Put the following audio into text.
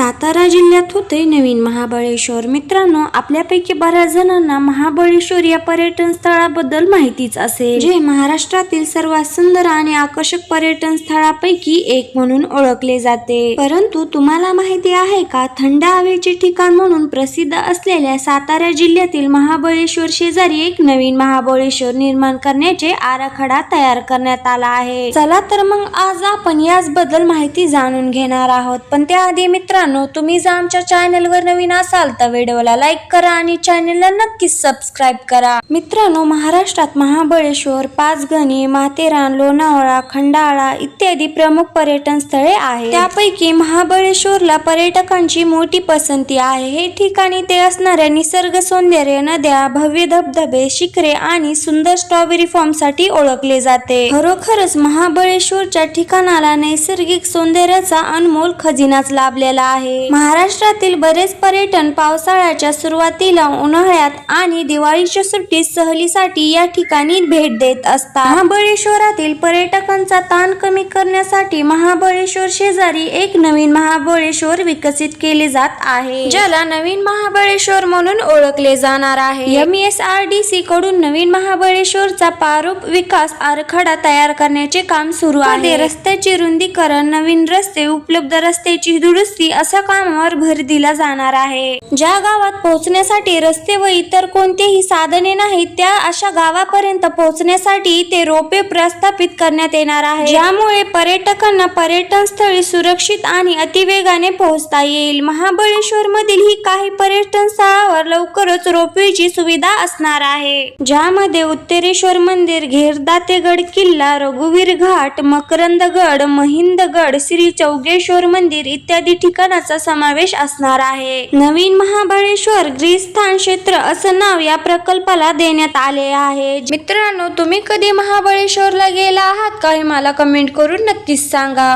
सातारा जिल्ह्यात होते नवीन महाबळेश्वर. मित्रांनो आपल्यापैकी बऱ्याच जणांना महाबळेश्वर या पर्यटन स्थळाबद्दल माहितीच असेल. जे महाराष्ट्रातील सर्वात सुंदर आणि आकर्षक पर्यटन स्थळापैकी एक म्हणून ओळखले जाते. परंतु तुम्हाला माहिती आहे का थंड हवेचे ठिकाण म्हणून प्रसिद्ध असलेल्या सातारा जिल्ह्यातील महाबळेश्वर शेजारी एक नवीन महाबळेश्वर निर्माण करण्याचे आराखडा तयार करण्यात आला आहे. चला तर मग आज आपण याच बद्दल माहिती जाणून घेणार आहोत. पण त्याआधी मित्रांनो तुम्ही जर आमच्या चॅनलवर नवीन असाल तर व्हिडिओला लाईक करा आणि चॅनलला नक्कीच सबस्क्राईब करा. मित्रांनो महाराष्ट्रात महाबळेश्वर पाचगणी माथेरान लोणावळा खंडाळा इत्यादी प्रमुख पर्यटन स्थळे आहेत. त्यापैकी महाबळेश्वरला पर्यटकांची मोठी पसंती आहे. हे ठिकाणी ते असणाऱ्या निसर्ग सौंदर्य नद्या भव्य धबधबे शिखरे आणि सुंदर स्ट्रॉबेरी फॉर्मसाठी ओळखले जाते. खरोखरच महाबळेश्वरच्या ठिकाणाला नैसर्गिक सौंदर्याचा अनमोल खजिनाच लाभलेला आहे. महाराष्ट्रातील बरेच पर्यटन पावसाळ्याच्या सुरुवातीला उन्हाळ्यात आणि दिवाळीच्या सुट्टीत सहलीसाठी या ठिकाणी भेट देत असतात. महाबळेश्वरातील पर्यटकांचा ताण कमी करण्यासाठी महाबळेश्वर शेजारी एक नवीन महाबळेश्वर विकसित केले जात आहे. ज्याला नवीन महाबळेश्वर म्हणून ओळखले जाणार आहे. M S R D C कडून नवीन महाबळेश्वरचा प्रारूप विकास आराखडा तयार करण्याचे काम सुरू आहे. रस्त्याचे रुंदीकरण नवीन रस्ते उपलब्ध रस्त्याची दुरुस्ती अशा कामावर भर दिला जाणार आहे. ज्या गावात पोहोचण्यासाठी रस्ते व इतर कोणतेही साधने नाहीत त्या अशा गावापर्यंत पोहोचण्यासाठी ते रोपे प्रस्थापित करण्यात येणार आहे. ज्यामुळे पर्यटकांना पर्यटन स्थळी सुरक्षित आणि अतिवेगाने पोहोचता येईल. महाबळेश्वर मधील ही काही पर्यटन स्थळावर लवकरच रोपवेची सुविधा असणार आहे. ज्यामध्ये उत्तरेश्वर मंदिर घेरदातेगड किल्ला रघुवीर घाट मकरंदगड महिंदगड श्री चौगेश्वर मंदिर इत्यादी ठिकाण ठिकाणाचा समावेश असणार आहे. नवीन महाबळेश्वर ग्रीस्थान क्षेत्र असं नाव या प्रकल्पाला देण्यात आले आहे. मित्रांनो तुम्ही कधी महाबळेश्वरला गेला आहात का हे मला कमेंट करून नक्कीच सांगा.